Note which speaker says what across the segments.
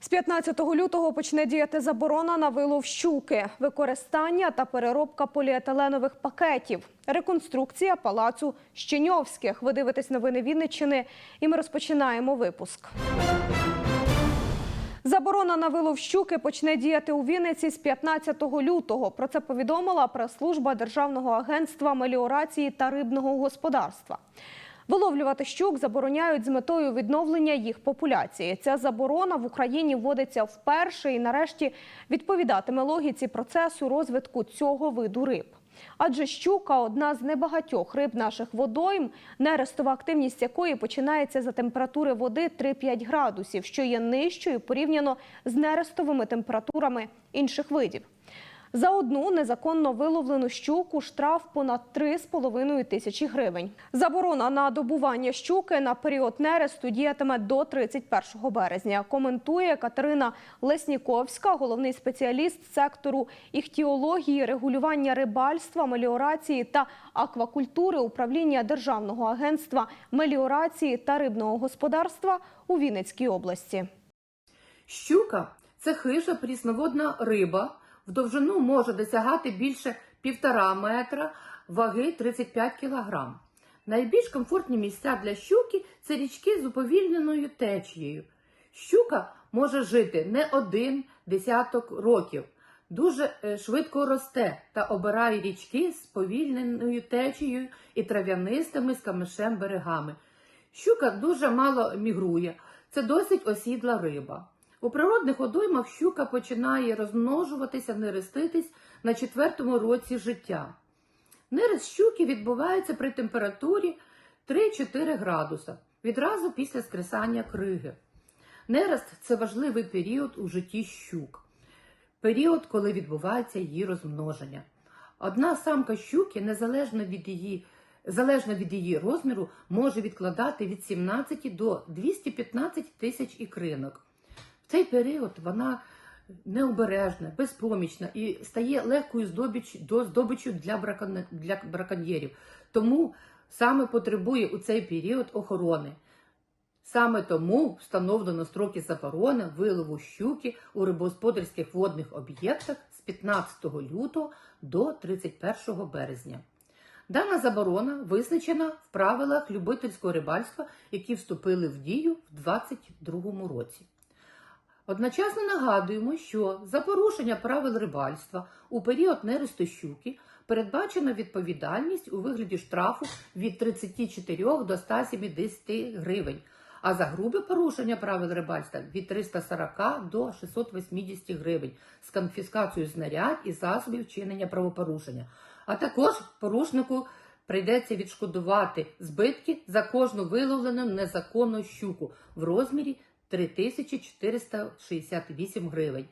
Speaker 1: З 15 лютого почне діяти заборона на вилов щуки, використання та переробка поліетиленових пакетів, реконструкція палацу Щеньовських. Ви дивитесь новини Вінниччини, і ми розпочинаємо випуск. Заборона на вилов щуки почне діяти у Вінниці з 15 лютого. Про це повідомила прес-служба Державного агентства меліорації та рибного господарства. Виловлювати щук забороняють з метою відновлення їх популяції. Ця заборона в Україні вводиться вперше і нарешті відповідатиме логіці процесу розвитку цього виду риб. Адже щука одна з небагатьох риб наших водойм, нерестова активність якої починається за температури води 3-5 градусів, що є нижчою порівняно з нерестовими температурами інших видів. За одну незаконно виловлену щуку штраф понад 3,5 тисячі гривень. Заборона на добування щуки на період нересту діятиме до 31 березня. Коментує Катерина Лесніковська, головний спеціаліст сектору іхтіології, регулювання рибальства, меліорації та аквакультури управління Державного агентства меліорації та рибного господарства у Вінницькій області.
Speaker 2: Щука це хижа прісноводна риба. В довжину може досягати більше півтора метра, ваги 35 кг. Найбільш комфортні місця для щуки це річки з уповільненою течією. Щука може жити не один десяток років, дуже е, швидко росте та обирає річки з повільненою течією і трав'янистими з камишем берегами. Щука дуже мало мігрує, це досить осідла риба. У природних водоймах щука починає розмножуватися, нереститись на четвертому році життя. Нерест щуки відбувається при температурі 3-4 градуса відразу після скресання криги. Нерест це важливий період у житті щук, період, коли відбувається її розмноження. Одна самка щуки, незалежно від її, залежно від її розміру, може відкладати від 17 до 215 тисяч ікринок. Цей період вона необережна, безпомічна і стає легкою здобич, до здобичю для, бракон, для браконьєрів. Тому саме потребує у цей період охорони. Саме тому встановлено строки заборони вилову щуки у рибогосподарських водних об'єктах з 15 лютого до 31 березня. Дана заборона визначена в правилах любительського рибальства, які вступили в дію в 2022 році. Одночасно нагадуємо, що за порушення правил рибальства у період нересту щуки передбачена відповідальність у вигляді штрафу від 34 до 170 гривень, а за грубе порушення правил рибальства від 340 до 680 гривень з конфіскацією знарядь і засобів вчинення правопорушення. А також порушнику прийдеться відшкодувати збитки за кожну виловлену незаконну щуку в розмірі 3468 гривень.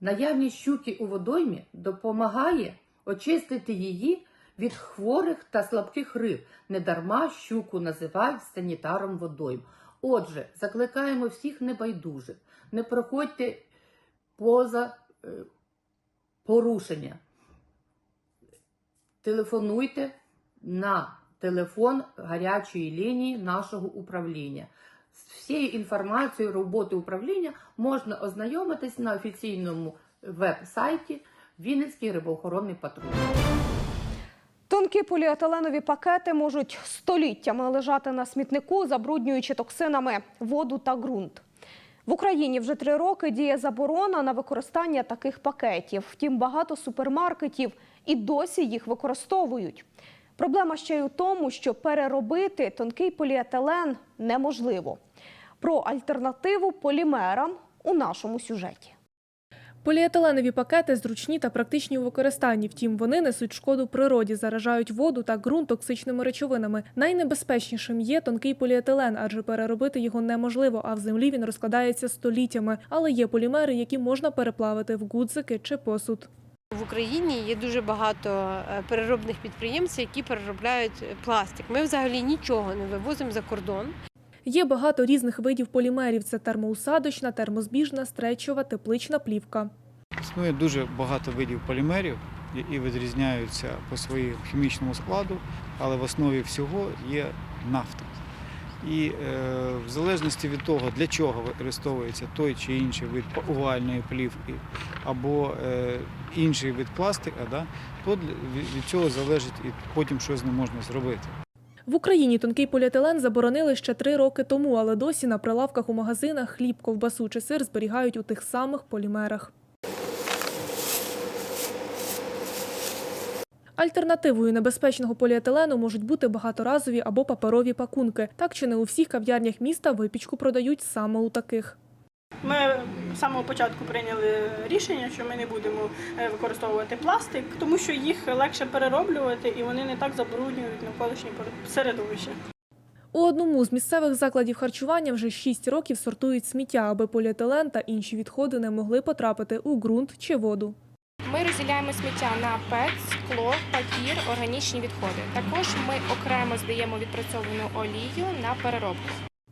Speaker 2: Наявність щуки у водоймі допомагає очистити її від хворих та слабких риб. Недарма щуку називають санітаром водойм. Отже, закликаємо всіх небайдужих, не проходьте поза е, порушення. Телефонуйте на телефон гарячої лінії нашого управління. Всією інформацією роботи управління можна ознайомитись на офіційному веб-сайті Вінницький рибоохоронний патруль.
Speaker 1: Тонкі поліетиленові пакети можуть століттями лежати на смітнику, забруднюючи токсинами воду та ґрунт. В Україні вже три роки діє заборона на використання таких пакетів. Втім, багато супермаркетів і досі їх використовують. Проблема ще й у тому, що переробити тонкий поліетилен неможливо. Про альтернативу полімерам у нашому сюжеті.
Speaker 3: Поліетиленові пакети зручні та практичні у використанні, втім вони несуть шкоду природі, заражають воду та ґрунт токсичними речовинами. Найнебезпечнішим є тонкий поліетилен, адже переробити його неможливо, а в землі він розкладається століттями. Але є полімери, які можна переплавити в гудзики чи посуд.
Speaker 4: В Україні є дуже багато е, переробних підприємців, які переробляють е, пластик. Ми взагалі нічого не вивозимо за кордон.
Speaker 3: Є багато різних видів полімерів: це термоусадочна, термозбіжна, стречова, теплична плівка.
Speaker 5: Існує дуже багато видів полімерів, і- і відрізняються по своєму хімічному складу, але в основі всього є нафта. І е, в залежності від того, для чого використовується той чи інший вид угальної плівки або е, інший вид пластика, то від, цього залежить і потім що з ним можна зробити.
Speaker 3: В Україні тонкий поліетилен заборонили ще три роки тому, але досі на прилавках у магазинах хліб, ковбасу чи сир зберігають у тих самих полімерах. Альтернативою небезпечного поліетилену можуть бути багаторазові або паперові пакунки. Так чи не у всіх кав'ярнях міста випічку продають саме у таких.
Speaker 6: Ми з самого початку прийняли рішення, що ми не будемо е, використовувати пластик, тому що їх легше перероблювати і вони не так забруднюють навколишнє середовище.
Speaker 3: У одному з місцевих закладів харчування вже 6 років сортують сміття, аби поліетилен та інші відходи не могли потрапити у ґрунт чи воду.
Speaker 7: Ми розділяємо сміття на ПЕТ, скло, папір, органічні відходи. Також ми окремо здаємо відпрацьовану олію на переробку.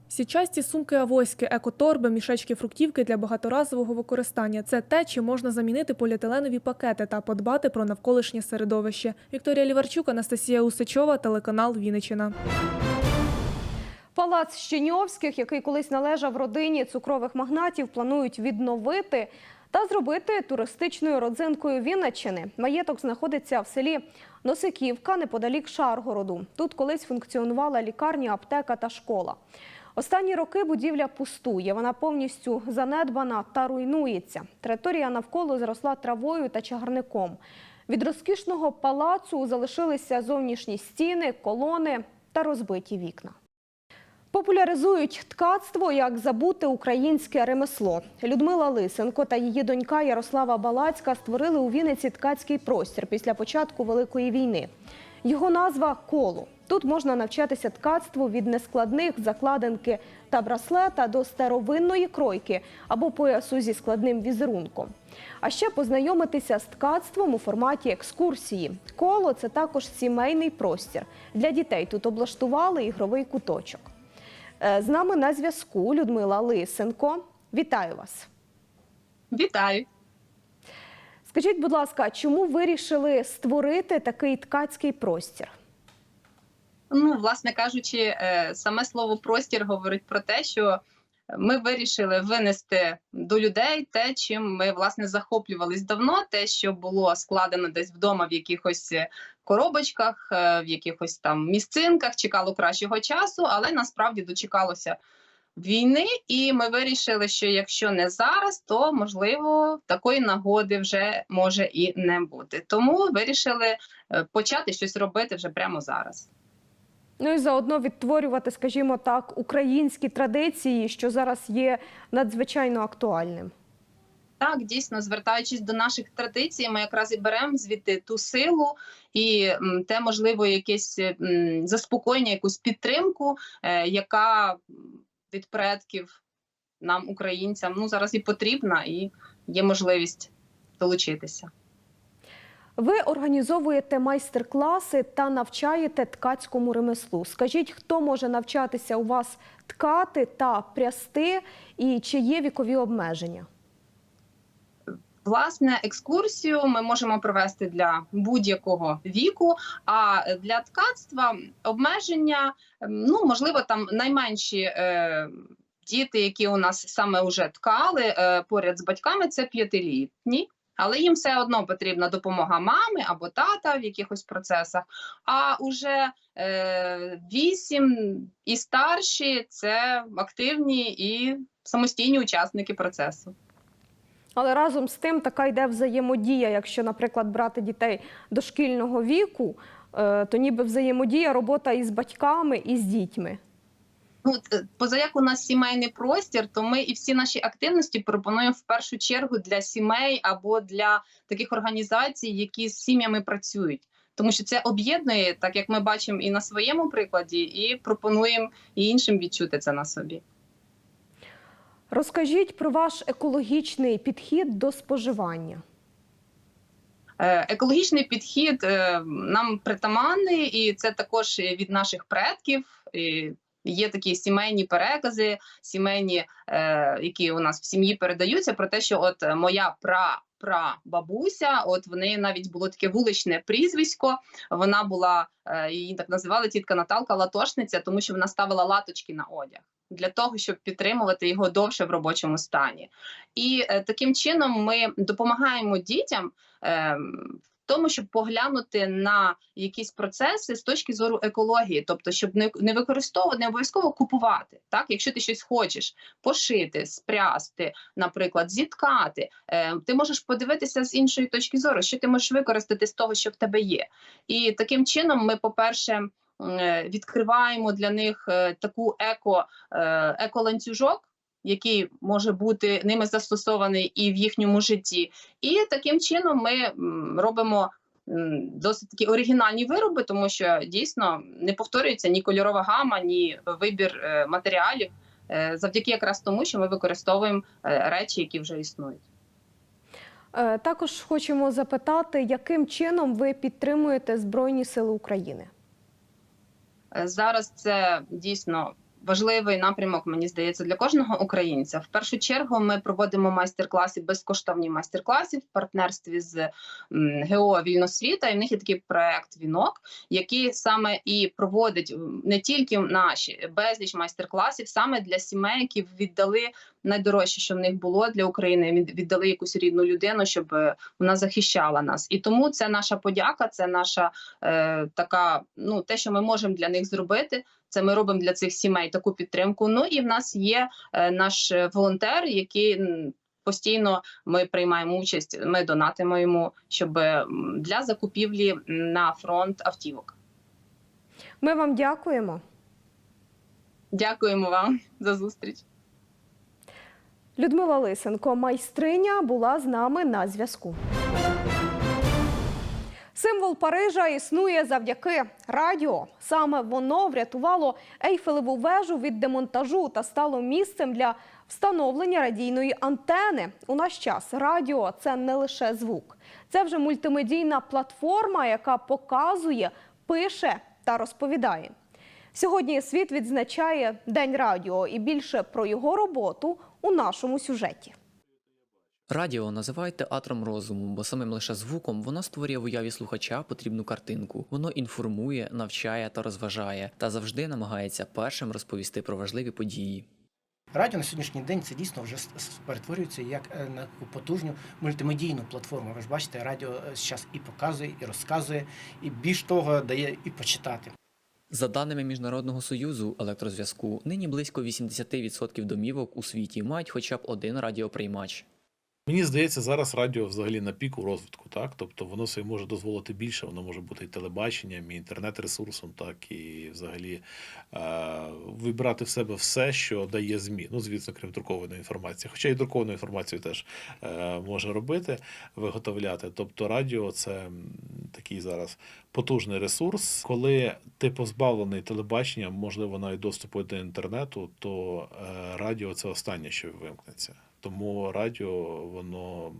Speaker 3: Січасті сумки авоськи, екоторби, мішечки фруктівки для багаторазового використання це те, чим можна замінити поліетиленові пакети та подбати про навколишнє середовище. Вікторія Ліварчук, Анастасія Усачова, телеканал Вінниччина.
Speaker 1: Палац Щеньовських, який колись належав родині цукрових магнатів, планують відновити та зробити туристичною родзинкою Вінниччини. Маєток знаходиться в селі Носиківка неподалік Шаргороду. Тут колись функціонувала лікарня, аптека та школа. Останні роки будівля пустує. Вона повністю занедбана та руйнується. Територія навколо зросла травою та чагарником. Від розкішного палацу залишилися зовнішні стіни, колони та розбиті вікна. Популяризують ткацтво, як забути українське ремесло. Людмила Лисенко та її донька Ярослава Балацька створили у Вінниці ткацький простір після початку Великої війни. Його назва коло. Тут можна навчатися ткацтву від нескладних закладинки та браслета до старовинної кройки або поясу зі складним візерунком. А ще познайомитися з ткацтвом у форматі екскурсії. Коло це також сімейний простір. Для дітей тут облаштували ігровий куточок. Е, З нами на зв'язку Людмила Лисенко. Вітаю вас.
Speaker 8: Вітаю.
Speaker 1: Скажіть, будь ласка, чому вирішили створити такий ткацький простір?
Speaker 8: Ну, власне кажучи, е, саме слово простір говорить про те, що ми вирішили винести до людей те, чим ми власне захоплювались давно, те, що було складено десь вдома в якихось е, коробочках, е, в якихось там місцинках, чекало кращого часу, але насправді дочекалося війни, і ми вирішили, що якщо не зараз, то можливо такої нагоди вже може і не бути. Тому вирішили е, почати щось робити вже прямо зараз.
Speaker 1: Ну і заодно відтворювати, скажімо так, українські традиції, що зараз є надзвичайно актуальним.
Speaker 8: Так, дійсно, звертаючись до наших традицій, ми якраз і беремо звідти ту силу і те, можливо, якесь заспокоєння, якусь підтримку, е, яка від предків нам, українцям, ну зараз і потрібна, і є можливість долучитися.
Speaker 1: Ви організовуєте майстер-класи та навчаєте ткацькому ремеслу. Скажіть, хто може навчатися у вас ткати та прясти, і чи є вікові обмеження?
Speaker 8: Власне, екскурсію ми можемо провести для будь-якого віку. А для ткацтва обмеження, ем, ну можливо, там найменші е, діти, які у нас саме вже ткали е, поряд з батьками, це п'ятилітні. Але їм все одно потрібна допомога мами або тата в якихось процесах. А уже е, і старші це активні і самостійні учасники процесу.
Speaker 1: Але разом з тим така йде взаємодія. Якщо, наприклад, брати дітей дошкільного віку, е, то ніби взаємодія, робота із батьками і з дітьми.
Speaker 8: Ну, е, поза як у нас сімейний простір, то ми і всі наші активності пропонуємо в першу чергу для сімей або для таких організацій, які з сім'ями працюють. Тому що це об'єднує, так як ми бачимо і на своєму прикладі, і пропонуємо і іншим відчути це на собі.
Speaker 1: Розкажіть про ваш екологічний підхід до споживання.
Speaker 8: Е, Екологічний підхід е, нам притаманний, і це також від наших предків. Є такі сімейні перекази, сімейні, е, які у нас в сім'ї передаються, про те, що от моя пра прабабуся. От в неї навіть було таке вуличне прізвисько. Вона була е, її так називали тітка Наталка Латошниця, тому що вона ставила латочки на одяг для того, щоб підтримувати його довше в робочому стані. І е, таким чином ми допомагаємо дітям. Е, тому, щоб поглянути на якісь процеси з точки зору екології, тобто, щоб не, не використовувати, не обов'язково купувати. Так, якщо ти щось хочеш пошити, спрясти, наприклад, зіткати, е, ти можеш подивитися з іншої точки зору, що ти можеш використати з того, що в тебе є. І таким чином, ми, по-перше, е, відкриваємо для них е, таку еко, е, еколанцюжок, який може бути ними застосований і в їхньому житті. І таким чином ми робимо досить такі оригінальні вироби, тому що дійсно не повторюється ні кольорова гама, ні вибір е, матеріалів, е, завдяки якраз тому, що ми використовуємо е, речі, які вже існують.
Speaker 1: Також хочемо запитати, яким чином ви підтримуєте Збройні Сили України?
Speaker 8: Зараз це дійсно важливий напрямок, мені здається, для кожного українця. В першу чергу ми проводимо майстер-класи, безкоштовні майстер-класи в партнерстві з ГО Вільносвіта. І в них є такий проект Вінок, який саме і проводить не тільки наші безліч майстер-класів, саме для сімей, які віддали найдорожче, що в них було для України. від- Віддали якусь рідну людину, щоб е, вона захищала нас. І тому це наша подяка, це наша е, така, ну те, що ми можемо для них зробити. Це ми робимо для цих сімей таку підтримку. Ну і в нас є е, наш е, волонтер, який постійно ми приймаємо участь. Ми донатимо йому, щоб для закупівлі на фронт автівок.
Speaker 1: Ми вам дякуємо.
Speaker 8: Дякуємо вам за зустріч.
Speaker 1: Людмила Лисенко, майстриня, була з нами на зв'язку. Символ Парижа існує завдяки радіо. Саме воно врятувало Ейфелеву вежу від демонтажу та стало місцем для встановлення радійної антени. У наш час радіо це не лише звук, це вже мультимедійна платформа, яка показує, пише та розповідає. Сьогодні світ відзначає День радіо і більше про його роботу у нашому сюжеті.
Speaker 9: Радіо називають театром розуму, бо самим лише звуком воно створює в уяві слухача потрібну картинку. Воно інформує, навчає та розважає, та завжди намагається першим розповісти про важливі події.
Speaker 10: Радіо на сьогоднішній день це дійсно вже перетворюється як е, на потужну мультимедійну платформу. Ви ж бачите, радіо зараз і показує, і розказує, і більш того дає і почитати.
Speaker 9: За даними Міжнародного союзу електрозв'язку, нині близько 80% домівок у світі мають хоча б один радіоприймач.
Speaker 11: Мені здається, зараз радіо взагалі на піку розвитку, так тобто воно собі може дозволити більше, воно може бути і телебаченням, і інтернет-ресурсом, так і взагалі е- вибирати в себе все, що дає змі. Ну, звісно, крім друкованої інформації. Хоча і друковану інформацію теж е- може робити, виготовляти. Тобто, радіо це такий зараз потужний ресурс. Коли ти позбавлений телебачення, можливо, навіть доступу до інтернету, то е- радіо це останнє, що вимкнеться. Тому радіо воно,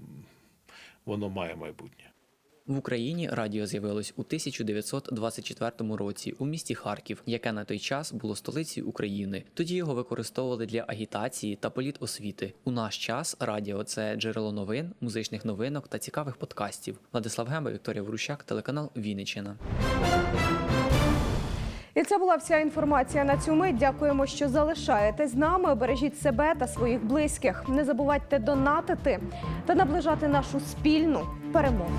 Speaker 11: воно має майбутнє.
Speaker 9: В Україні радіо з'явилось у 1924 році у місті Харків, яке на той час було столицею України. Тоді його використовували для агітації та політосвіти. У наш час радіо це джерело новин, музичних новинок та цікавих подкастів. Владислав Гемба, Вікторія Ворущак, телеканал Вінниччина.
Speaker 1: І це була вся інформація на цю мить. Дякуємо, що залишаєтесь з нами. Бережіть себе та своїх близьких. Не забувайте донатити та наближати нашу спільну перемогу.